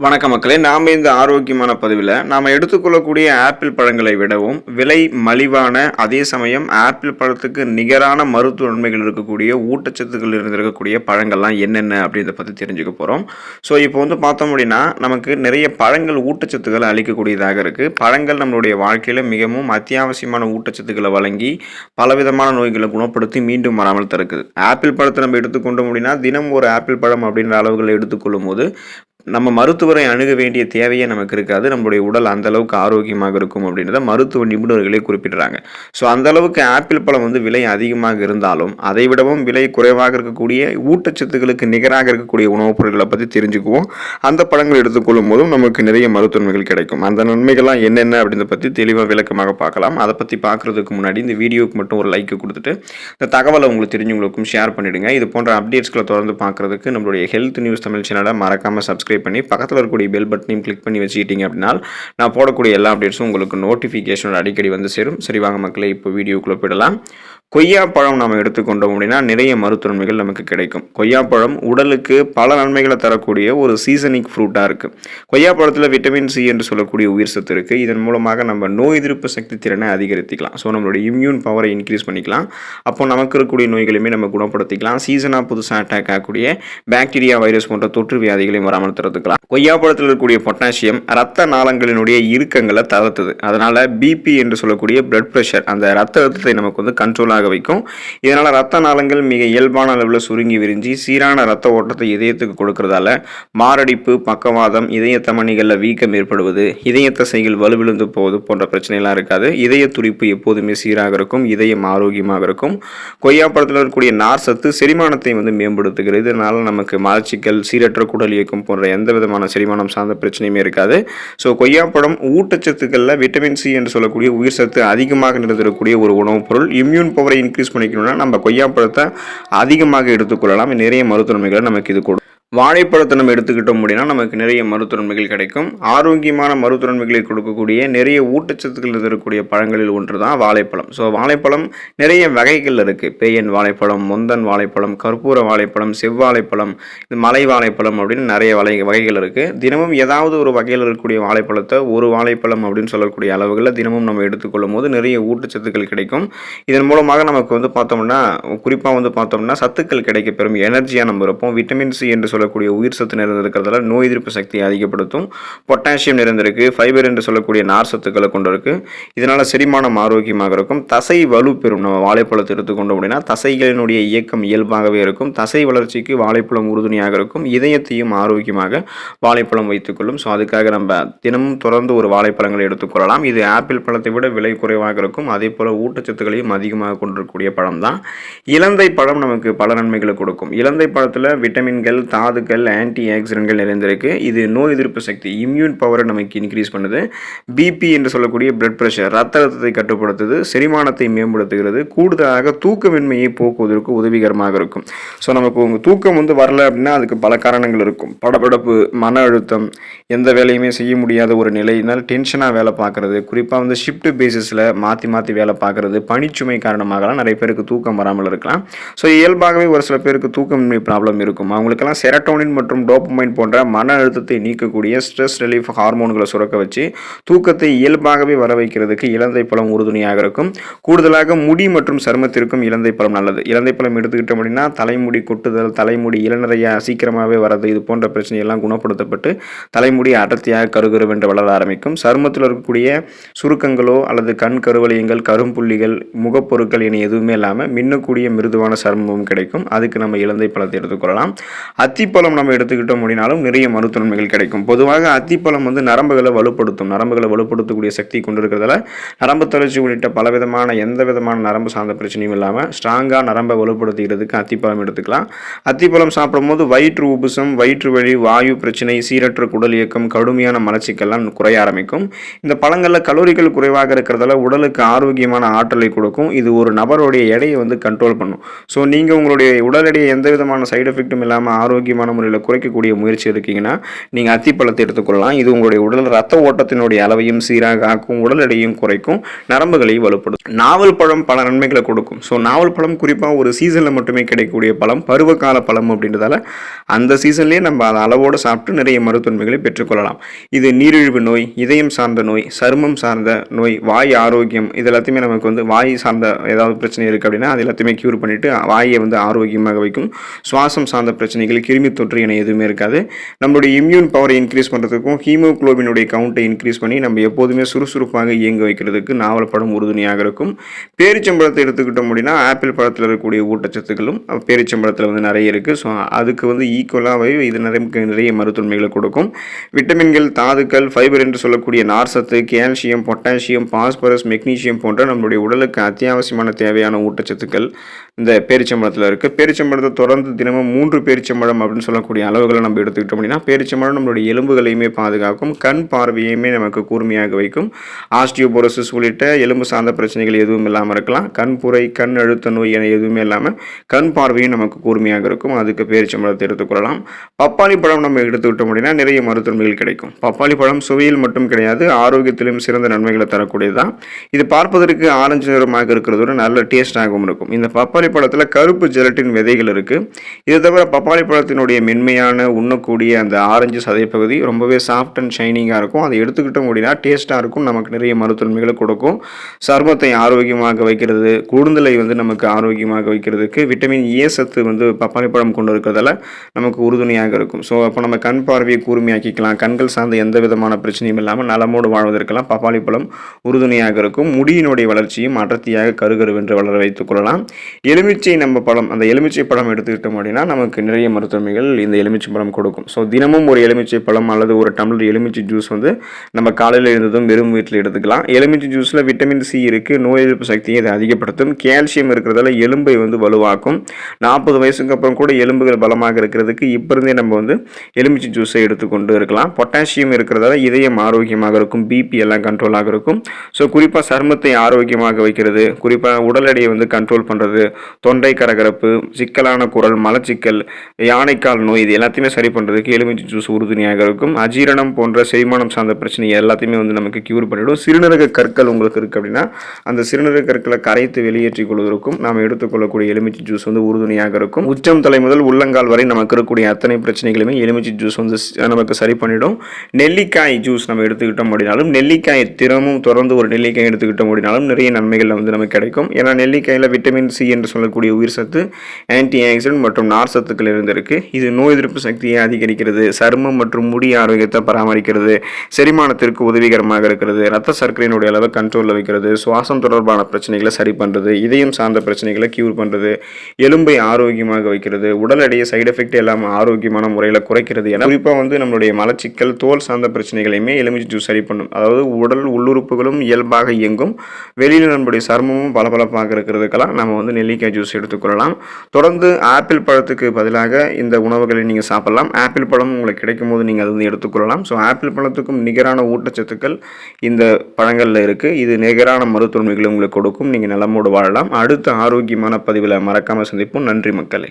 வணக்க மக்களே. நாம் இந்த ஆரோக்கியமான பதிவில் நாம் எடுத்துக்கொள்ளக்கூடிய ஆப்பிள் பழங்களை விடவும் விலை மலிவான அதே சமயம் ஆப்பிள் பழத்துக்கு நிகரான மருத்துவ நன்மைகள் இருக்கக்கூடிய ஊட்டச்சத்துக்கள் இருந்திருக்கக்கூடிய பழங்கள்லாம் என்னென்ன அப்படின்றத பற்றி தெரிஞ்சுக்க போகிறோம் ஸோ இப்போ வந்து பார்த்தோம் அப்படின்னா நமக்கு நிறைய பழங்கள் ஊட்டச்சத்துக்களை அளிக்கக்கூடியதாக இருக்குது பழங்கள் நம்மளுடைய வாழ்க்கையில் மிகவும் அத்தியாவசியமான ஊட்டச்சத்துக்களை வழங்கி பலவிதமான நோய்களை குணப்படுத்தி மீண்டும் வராமல் தடுக்குது. ஆப்பிள் பழத்தை நம்ம எடுத்துக்கொண்டோம் அப்படின்னா தினம் ஒரு ஆப்பிள் பழம் அப்படின்ற அளவுகளை எடுத்துக்கொள்ளும் போது நம்ம மருத்துவரை அணுக வேண்டிய தேவையே நமக்கு இருக்காது. நம்மளுடைய உடல் அந்த அளவுக்கு ஆரோக்கியமாக இருக்கும் அப்படின்றத மருத்துவ நிபுணர்களே குறிப்பிடுறாங்க. ஸோ அந்த அளவுக்கு ஆப்பிள் பழம் வந்து விலை அதிகமாக இருந்தாலும் அதை விடவும் விலை குறைவாக இருக்கக்கூடிய ஊட்டச்சத்துக்களுக்கு நிகராக இருக்கக்கூடிய உணவுப் பொருட்களை பற்றி தெரிஞ்சுக்குவோம். அந்த பழங்கள் எடுத்துக்கொள்ளும் போதும் நமக்கு நிறைய மருத்துவ நன்மைகள் கிடைக்கும். அந்த நன்மைகள்லாம் என்னென்ன அப்படின்றத பற்றி தெளிவாக விளக்கமாக பார்க்கலாம். அதை பற்றி பார்க்குறதுக்கு முன்னாடி இந்த வீடியோவுக்கு மட்டும் ஒரு லைக் கொடுத்துட்டு இந்த தகவலை உங்களுக்கு தெரிஞ்சவங்களுக்கும் ஷேர் பண்ணிவிடுங்க இது போன்ற அப்டேட்ஸ்களை தொடர்ந்து பார்க்குறதுக்கு நம்மளுடைய ஹெல்த் நியூஸ் தமிழ் சேனலை மறக்காமல் சப்ஸ்கிரைப் பண்ணி பக்கத்தில் இருக்கக்கூடிய பெல் பட்டனையும் கிளிக் பண்ணி வச்சுக்கிட்டீங்க அப்படின்னா நான் போடக்கூடிய எல்லா அப்டேட்ஸும் உங்களுக்கு நோட்டிஃபிகேஷன் அடிக்கடி வந்து சேரும். சரி வாங்க மக்களை இப்போ வீடியோக்குள்ளே போயிடலாம். கொய்யாப்பழம் நம்ம எடுத்துக்கொண்டோம் அப்படின்னா நிறைய மருத்துவ நன்மைகள் நமக்கு கிடைக்கும். கொய்யாப்பழம் உடலுக்கு பல நன்மைகளை தரக்கூடிய ஒரு சீசனிக் ஃப்ரூட்டாக இருக்குது கொய்யாப்பழத்தில் விட்டமின் சி என்று சொல்லக்கூடிய உயிர் சத்து இருக்குது இதன் மூலமாக நம்ம நோய் எதிர்ப்பு சக்தி திறனை அதிகரித்துக்கலாம். ஸோ நம்மளுடைய இம்யூன் பவரை இன்க்ரீஸ் பண்ணிக்கலாம். அப்போ நமக்கு இருக்கக்கூடிய நோய்களையுமே நம்ம குணப்படுத்திக்கலாம். சீசனாக புதுசாக அட்டாக் ஆகக்கூடிய பாக்டீரியா வைரஸ் போன்ற தொற்று வியாதிகளையும் வராமல் தடுத்துக்கலாம் கொய்யாப்பழத்தில் இருக்கக்கூடிய பொட்டாசியம் ரத்த நாளங்களினுடைய இறுக்கங்களை தளர்த்துது. அதனால் பிபி என்று சொல்லக்கூடிய பிளட் ப்ரெஷர் அந்த ரத்த அழுத்தத்தை நமக்கு வந்து கண்ட்ரோலாக வைக்கும். இதனால் ரத்த நாளங்கள் மிக இயல்பான அளவில் சுருங்கி விரிஞ்சு சீரான ரத்த ஓட்டத்தை இதயத்துக்கு கொடுக்கறதால மாரடைப்பு பக்கவாதம் இதய தமணிகளில் வீக்கம் ஏற்படுவது இதய தசைகள் வலுவிழுந்து போவது போன்ற பிரச்சனைலாம் இருக்காது. இதய துடிப்பு எப்போதுமே சீராக இருக்கும் இதயம் ஆரோக்கியமாக இருக்கும். கொய்யாப்பழத்தில் இருக்கக்கூடிய நார் சத்து செரிமானத்தை வந்து மேம்படுத்துகிறது. இதனால் நமக்கு மலச்சிக்கல் சீரற்ற குடல் இயக்கம் போன்ற எந்த விதமான செரிமானம் சார்ந்த பிரச்சனையுமே இருக்காது. ஸோ கொய்யாப்பழம் ஊட்டச்சத்துக்களில் விட்டமின் சி என்று சொல்லக்கூடிய உயிர் சத்து அதிகமாக நிறுத்தக்கூடிய ஒரு உணவுப் பொருள். இம்யூன் பவரை இன்க்ரீஸ் பண்ணிக்கணும்னா நம்ம கொய்யாப்பழத்தை அதிகமாக எடுத்துக்கொள்ளலாம் நிறைய மருத்துவமைகளை நமக்கு இது கொடுக்கும் வாழைப்பழத்தை நம்ம எடுத்துக்கிட்டோம் அப்படின்னா நமக்கு நிறைய மருத்துவன்மைகள் கிடைக்கும். ஆரோக்கியமான மருத்துவன்மைகளை கொடுக்கக்கூடிய நிறைய ஊட்டச்சத்துக்கள் இருக்கக்கூடிய பழங்களில் ஒன்று தான் வாழைப்பழம். ஸோ வாழைப்பழம் நிறைய வகைகள் இருக்குது பேயன் வாழைப்பழம் முந்தன் வாழைப்பழம் கற்பூர வாழைப்பழம் செவ்வாழைப்பழம் இது மலை வாழைப்பழம் அப்படின்னு நிறைய வகை வகைகள் இருக்குது தினமும் ஏதாவது ஒரு வகையில் இருக்கக்கூடிய வாழைப்பழத்தை ஒரு வாழைப்பழம் அப்படின்னு சொல்லக்கூடிய அளவுகளில் தினமும் நம்ம எடுத்துக்கொள்ளும் போது நிறைய ஊட்டச்சத்துக்கள் கிடைக்கும். இதன் மூலமாக நமக்கு வந்து பார்த்தோம்னா குறிப்பாக வந்து பார்த்தோம்னா சத்துக்கள் கிடைக்க பெறும். எனர்ஜியாக நம்ம இருப்போம். விட்டமின் சி என்று சொல்லக்கூடிய உயிர் சத்து நிறைந்திருக்கிறதால நோய் எதிர்ப்பு சக்தியை அதிகப்படுத்தும். பொட்டாசியம் நிறைந்திருக்கு. ஃபைபர் என்று சொல்லக்கூடிய நார் சத்துக்களை கொண்டு இதனால் செரிமானம் ஆரோக்கியமாக இருக்கும். தசை வலு பெறும் நம்ம வாழைப்பழத்தை எடுத்துக்கொண்டோம் அப்படின்னா தசைகளினுடைய இயக்கம் இயல்பாகவே இருக்கும். தசை வளர்ச்சிக்கு வாழைப்பழம் உறுதுணையாக இருக்கும். இதயத்தையும் ஆரோக்கியமாக வாழைப்பழம் வைத்துக்கொள்ளும். ஸோ அதுக்காக நம்ம தினமும் தொடர்ந்து ஒரு வாழைப்பழங்களை எடுத்துக்கொள்ளலாம் இது ஆப்பிள் பழத்தை விட விலை குறைவாக இருக்கும். அதே போல் ஊட்டச்சத்துக்களையும் அதிகமாக கொண்டிருக்கக்கூடிய பழம் தான் இலந்தை பழம் நமக்கு பல நன்மைகளை கொடுக்கும். இலந்தை பழத்தில் விட்டமின்கள் தாதுக்கள் ஆன்டி ஆக்சிடென்ட்கள் நிறைந்திருக்கு. இது நோய் எதிர்ப்பு சக்தி இம்யூன் பவரை நமக்கு இன்க்ரீஸ் பண்ணுது. பிபி என்று சொல்லக்கூடிய பிளட் ப்ரெஷர் ரத்த அழுத்தத்தை கட்டுப்படுத்துது செரிமானத்தை மேம்படுத்துகிறது கூடுதலாக தூக்கமின்மையை போக்குவதற்கு உதவிகரமாக இருக்கும். ஸோ நமக்கு உங்கள் தூக்கம் வந்து வரல அப்படின்னா அதுக்கு பல காரணங்கள் இருக்கும். படபடப்பு மன அழுத்தம் எந்த வேலையுமே செய்ய முடியாத ஒரு நிலையினால் டென்ஷனாக வேலை பார்க்குறது. குறிப்பாக வந்து ஷிஃப்ட் பேசிஸில் மாற்றி மாற்றி வேலை பார்க்குறது. பணிச்சுமை காரணமாகலாம் நிறைய பேருக்கு தூக்கம் வராமல் இருக்கலாம். ஸோ இயல்பாகவே ஒரு சில பேருக்கு தூக்கமின்மை ப்ராப்ளம் இருக்கும். அவங்களுக்கெல்லாம் செரட்டோனின் மற்றும் டோப்பமைன் போன்ற மன அழுத்தத்தை நீக்கக்கூடிய ஸ்ட்ரெஸ் ரிலீஃப் ஹார்மோன்களை சுரக்க வச்சு தூக்கத்தை இயல்பாகவே வர வைக்கிறதுக்கு இலந்தை பழம் உறுதுணையாக இருக்கும். கூடுதலாக முடி மற்றும் சருமத்திற்கும் இலந்தை பழம் நல்லது. இலந்தை பழம் எடுத்துக்கிட்டோம் அப்படின்னா தலைமுடி கொட்டுதல் தலைமுடி இளநறைய சீக்கிரமாகவே வரது இது போன்ற பிரச்சனையெல்லாம் குணப்படுத்தப்பட்டு தலைமுடி அடர்த்தியாக கருகருவென்று வளர ஆரம்பிக்கும். சருமத்தில் இருக்கக்கூடிய சுருக்கங்களோ அல்லது கண் கருவலயங்கள் கரும்புள்ளிகள் முகப்பொருட்கள் என எதுவுமே இல்லாமல் மின்னக்கூடிய மிருதுவான சருமமும் கிடைக்கும். அதுக்கு நம்ம இலந்தை பழத்தை எடுத்துக்கொள்ளலாம் அத்தி அத்திப்பழம் நம்ம எடுத்துக்கிட்டோம் அப்படின்னாலும் நிறைய மருத்துவ நன்மைகள் கிடைக்கும். பொதுவாக அத்திப்பழம் வந்து நரம்புகளை வலுப்படுத்தும். நரம்புகளை வலுப்படுத்தக்கூடிய சக்தி கொண்டிருக்கிறதால நரம்பு தளர்ச்சி உள்ளிட்ட பலவிதமான எந்த விதமான நரம்பு சார்ந்த பிரச்சனையும் இல்லாமல் ஸ்ட்ராங்காக நரம்பை வலுப்படுத்துகிறதுக்கு அத்திப்பழம் எடுத்துக்கலாம். அத்திப்பழம் சாப்பிடும்போது வயிற்று உபுசம் வயிற்று வழி வாயு பிரச்சனை சீரற்ற குடல் இயக்கம் கடுமையான மலச்சிக்கெல்லாம் குறைய ஆரம்பிக்கும். இந்த பழங்களில் கலோரிகள் குறைவாக இருக்கிறதால உடலுக்கு ஆரோக்கியமான ஆற்றலை கொடுக்கும். இது ஒரு நபருடைய எடையை வந்து கண்ட்ரோல் பண்ணும். ஸோ நீங்கள் உங்களுடைய உடல் எடையை எந்த விதமான சைடு எஃபெக்ட்டும் இல்லாமல் ஆரோக்கியம் ஆரோக்கியமான முறையில் குறைக்கக்கூடிய முயற்சி இருக்கீங்கன்னா நீங்கள் அத்திப்பழத்தை எடுத்துக்கொள்ளலாம். இது உங்களுடைய உடல் ரத்த ஓட்டத்தினுடைய அளவையும் சீராக ஆக்கும் உடல் எடையும் குறைக்கும் நரம்புகளை வலுப்படும் நாவல் பழம் பல நன்மைகளை கொடுக்கும். ஸோ நாவல் பழம் குறிப்பாக ஒரு சீசனில் மட்டுமே கிடைக்கக்கூடிய பழம் பருவகால பழம் அப்படின்றதால அந்த சீசன்லேயே நம்ம அதை அளவோடு சாப்பிட்டு நிறைய மருத்துவன்மைகளை பெற்றுக்கொள்ளலாம். இது நீரிழிவு நோய் இதயம் சார்ந்த நோய் சருமம் சார்ந்த நோய் வாய் ஆரோக்கியம் இது எல்லாத்தையுமே நமக்கு வந்து வாய் சார்ந்த ஏதாவது பிரச்சனை இருக்குது அப்படின்னா அது எல்லாத்தையுமே க்யூர் பண்ணிவிட்டு வாயை வந்து ஆரோக்கியமாக வைக்கும். சுவாசம் சார்ந்த பிரச்சனைகள் கிருமி தொற்று என எதுவுமே இருக்காது. நம்மளுடைய இம்யூன் பவரை இன்க்ரீஸ் பண்ணுறதுக்கும் ஹீமோகுளோபினுடைய கவுண்ட்டை இன்க்ரீஸ் பண்ணி நம்ம எப்போதுமே சுறுசுறுப்பாக இயங்க வைக்கிறதுக்கு நாவல் படம் உறுதுணையாக இருக்கும். பேரிச்சம்பழத்தை எடுத்துக்கிட்டோம் அப்படின்னா ஆப்பிள் பழத்தில் இருக்கக்கூடிய ஊட்டச்சத்துக்களும் பேரிச்சம்பழத்தில் வந்து நிறைய இருக்குது ஸோ அதுக்கு வந்து e. ஈக்குவலாகவே இது நிறைய நிறைய மருத்துவமைகளை கொடுக்கும். விட்டமின்கள் தாதுக்கள் ஃபைபர் என்று சொல்லக்கூடிய நார்சத்து கால்சியம் பொட்டாசியம் பாஸ்பரஸ் மெக்னீசியம் போன்ற நம்மளுடைய உடலுக்கு அத்தியாவசியமான தேவையான ஊட்டச்சத்துக்கள் இந்த பேரிச்சம்பழத்தில் இருக்குது பேரிச்சம்பழத்தை தொடர்ந்து தினமும் மூன்று பேரிச்சம்பழம் அப்படின்னு சொல்லக்கூடிய அளவுகளை நம்ம எடுத்துக்கிட்டோம் அப்படின்னா பேரிச்சம்பழம் நம்மளுடைய எலும்புகளையுமே பாதுகாக்கும் கண் பார்வையுமே நமக்கு கூர்மையாக வைக்கும். ஆஸ்டியோபோரோசிஸ் உள்ளிட்ட எலும்பு சார்ந்த பிரச்சனைகள் எதுவும் இல்லாமல் இருக்கலாம். கண் புரை கண் அழுத்த நோய் என எதுவுமே இல்லாமல் கண் பார்வையும் நமக்கு கூர்மையாக இருக்கும். அதுக்கு பேரிச்சம்பழத்தை எடுத்துக்கொள்ளலாம் பப்பாளி பழம் நம்ம எடுத்துக்கிட்டோம் அப்படின்னா நிறைய மருத்துவமைகள் கிடைக்கும். பப்பாளி பழம் சுவையில் மட்டும் கிடையாது ஆரோக்கியத்திலும் சிறந்த நன்மைகளை தரக்கூடியதுதான். இது பார்ப்பதற்கு ஆரஞ்சு நிறமாக இருக்கிறதோட நல்ல டேஸ்டாகவும் இருக்கும். இந்த பப்பாளி பழத்தில் கருப்பு ஜெலட்டின் விதைகள் இருக்குது இது தவிர பப்பாளி பழத்தினுடைய மென்மையான உண்ணக்கூடிய அந்த ஆரஞ்சு சதைப்பகுதி ரொம்பவே சாஃப்ட் அண்ட் ஷைனிங்காக இருக்கும். அதை எடுத்துக்கிட்டோம் அப்படின்னா டேஸ்ட்டாக இருக்கும். நமக்கு நிறைய மருத்துவமைகளை கொடுக்கும். சர்மத்தை ஆரோக்கியமாக வைக்கிறது கூடுதலை வந்து நமக்கு ஆரோக்கியமாக வைக்கிறதுக்கு விட்டமின் ஏ சத்து வந்து பப்பாளி பழம் கொண்டு இருக்கிறதால நமக்கு உறுதுணையாக இருக்கும். ஸோ அப்போ நம்ம கண் பார்வையை கூர்மையாக்கிக்கலாம். கண்கள் சார்ந்த எந்த விதமான பிரச்சனையும் இல்லாமல் நலமோடு வாழ்வதற்கெல்லாம் பப்பாளி பழம் உறுதுணையாக இருக்கும். முடியினுடைய வளர்ச்சியும் அடர்த்தியாக கருகருவென்று வளர வைத்துக் கொள்ளலாம். எலுமிச்சை நம்ம பழம் அந்த எலுமிச்சை பழம் எடுத்துக்கிட்டோம் அப்படின்னா நமக்கு நிறைய மருத்துவம் மருத்துவமைகள் இந்த எலுமிச்சை பழம் கொடுக்கும். ஸோ தினமும் ஒரு எலுமிச்சை பழம் அல்லது ஒரு டம்ளர் எலுமிச்சை ஜூஸ் வந்து நம்ம காலையில் இருந்ததும் வெறும் வீட்டில் எடுத்துக்கலாம். எலுமிச்சை ஜூஸில் விட்டமின் சி இருக்குது நோய் எதிர்ப்பு சக்தியை இதை அதிகப்படுத்தும். கால்சியம் இருக்கிறதால எலும்பை வந்து வலுவாக்கும். நாற்பது வயசுக்கு அப்புறம் கூட எலும்புகள் பலமாக இருக்கிறதுக்கு இப்போ இருந்தே நம்ம வந்து எலுமிச்சை ஜூஸை எடுத்துக்கொண்டு இருக்கலாம். பொட்டாசியம் இருக்கிறதால இதயம் ஆரோக்கியமாக இருக்கும் பிபி எல்லாம் கண்ட்ரோலாக இருக்கும். ஸோ குறிப்பாக சருமத்தை ஆரோக்கியமாக வைக்கிறது குறிப்பாக உடல் எடையை வந்து கண்ட்ரோல் பண்ணுறது தொண்டை கரகரப்பு சிக்கலான குரல் மலச்சிக்கல் யானை கால் நோய் இது எல்லாத்தையுமே சரி பண்ணுறதுக்கு எலுமிச்சை ஜூஸ் உறுதுணையாக இருக்கும் அஜீரணம் போன்ற செரிமானம் சார்ந்த பிரச்சனை எல்லாத்தையுமே வந்து நமக்கு க்யூர் பண்ணிவிடும் சிறுநீரக கற்கள் உங்களுக்கு இருக்குது அப்படின்னா அந்த சிறுநீரக கற்களை கரைத்து வெளியேற்றிக் கொள்வதற்கும் நாம் எடுத்துக்கொள்ளக்கூடிய எலுமிச்சை ஜூஸ் வந்து உறுதுணையாக இருக்கும் உச்சம் தலை முதல் உள்ளங்கால் வரை நமக்கு இருக்கக்கூடிய அத்தனை பிரச்சனைகளுமே எலுமிச்சை ஜூஸ் வந்து நமக்கு சரி பண்ணிடும். நெல்லிக்காய் ஜூஸ் நம்ம எடுத்துக்கிட்டோம் அப்படின்னாலும் நெல்லிக்காய் தினமும் தொடர்ந்து ஒரு நெல்லிக்காய் எடுத்துக்கிட்டோம் அப்படின்னாலும் நிறைய நன்மைகள் வந்து நமக்கு கிடைக்கும். ஏன்னா நெல்லிக்காயில் விட்டமின் சி என்று சொல்லக்கூடிய உயிர் சத்து ஆன்டி ஆக்சிடென்ட் மற்றும் நார் சத்துக்கள் இருந்திருக்கு. இது நோய் எதிர்ப்பு சக்தியை அதிகரிக்கிறது சருமம் மற்றும் முடி ஆரோக்கியத்தை பராமரிக்கிறது செரிமானத்திற்கு உதவிகரமாக இருக்கிறது ரத்த சர்க்கரையினுடைய அளவை கண்ட்ரோலில் வைக்கிறது சுவாசம் தொடர்பான பிரச்சனைகளை சரி பண்ணுறது இதயம் சார்ந்த பிரச்சனைகளை க்யூர் பண்ணுறது எலும்பை ஆரோக்கியமாக வைக்கிறது உடல் எடையை சைடு எஃபெக்ட் இல்லாமல் ஆரோக்கியமான முறையில் குறைக்கிறது என குறிப்பாக வந்து நம்மளுடைய மலச்சிக்கல் தோல் சார்ந்த பிரச்சனைகளையுமே எலுமிச்சை ஜூஸ் சரி பண்ணும். அதாவது உடல் உள்ளுறுப்புகளும் இயல்பாக இயங்கும். வெளியில் நம்மளுடைய சருமமும் பளபளப்பாக இருக்கிறதுக்கெல்லாம் நம்ம வந்து நெல்லிக்காய் ஜூஸ் எடுத்துக்கொள்ளலாம். தொடர்ந்து ஆப்பிள் பழத்துக்கு பதிலாக இந்த இந்த உணவுகளை நீங்கள் சாப்பிடலாம். ஆப்பிள் பழம் உங்களுக்கு கிடைக்கும் போது நீங்கள் அது வந்து எடுத்துக்கொள்ளலாம். ஸோ ஆப்பிள் பழத்துக்கும் நிகரான ஊட்டச்சத்துக்கள் இந்த பழங்களில் இருக்குது இது நிகரான மருத்துவமைகளை உங்களுக்கு கொடுக்கும். நீங்கள் நலமோடு வாழலாம். அடுத்த ஆரோக்கியமான பதிவில் மறக்காமல் சந்திப்போம். நன்றி மக்களே.